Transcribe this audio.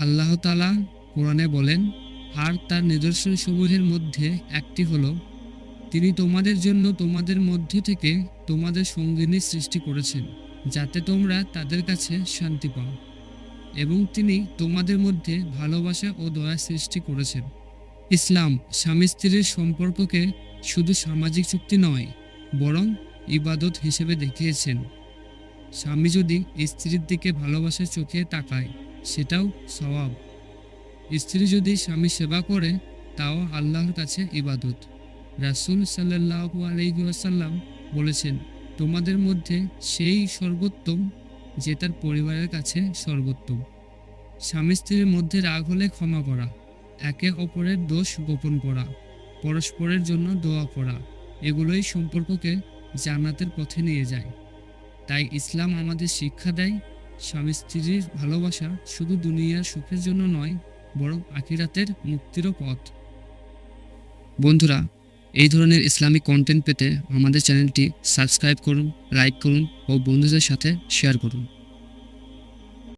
আল্লাহ তালা কোরআনে বলেন, আর তার নিদর্শন সমূহের মধ্যে একটি হলো, তিনি তোমাদের জন্য তোমাদের মধ্যে থেকে তোমাদের সঙ্গিনী সৃষ্টি করেছেন, যাতে তোমরা তাদের কাছে শান্তি পাও। এবং তিনি তোমাদের মধ্যে ভালোবাসা ও দয়া সৃষ্টি করেছেন। ইসলাম স্বামী স্ত্রীর সম্পর্ককে শুধু সামাজিক চুক্তি নয়, বরং ইবাদত হিসেবে দেখিয়েছেন। স্বামী যদি স্ত্রীর দিকে ভালোবাসার চোখে তাকায় সেটাও সওয়াব। স্ত্রী যদি স্বামী সেবা করে, তাও আল্লাহর কাছে ইবাদত। রাসূল সাল্লাল্লাহু আলাইহি বলেছেন, তোমাদের মধ্যে সেই সর্বোত্তম, যে তার পরিবারের কাছে সর্বোত্তম। স্বামী স্ত্রীর মধ্যে রাগ হলে ক্ষমা করা, একে অপরের দোষ গোপন করা, পরস্পরের জন্য দোয়া করা, এগুলোই সম্পর্ককে জান্নাতের পথে নিয়ে যায়। তাই ইসলাম আমাদের শিক্ষা দেয় স্বামী স্ত্রীর ভালোবাসা শুধু দুনিয়ার সুখের জন্য নয়, বরং আখিরাতের মুক্তিরও পথ। বন্ধুরা, এই ধরনের ইসলামিক কন্টেন্ট পেতে আমাদের চ্যানেলটি সাবস্ক্রাইব করুন লাইক করুন ও বন্ধুদের সাথে শেয়ার করুন।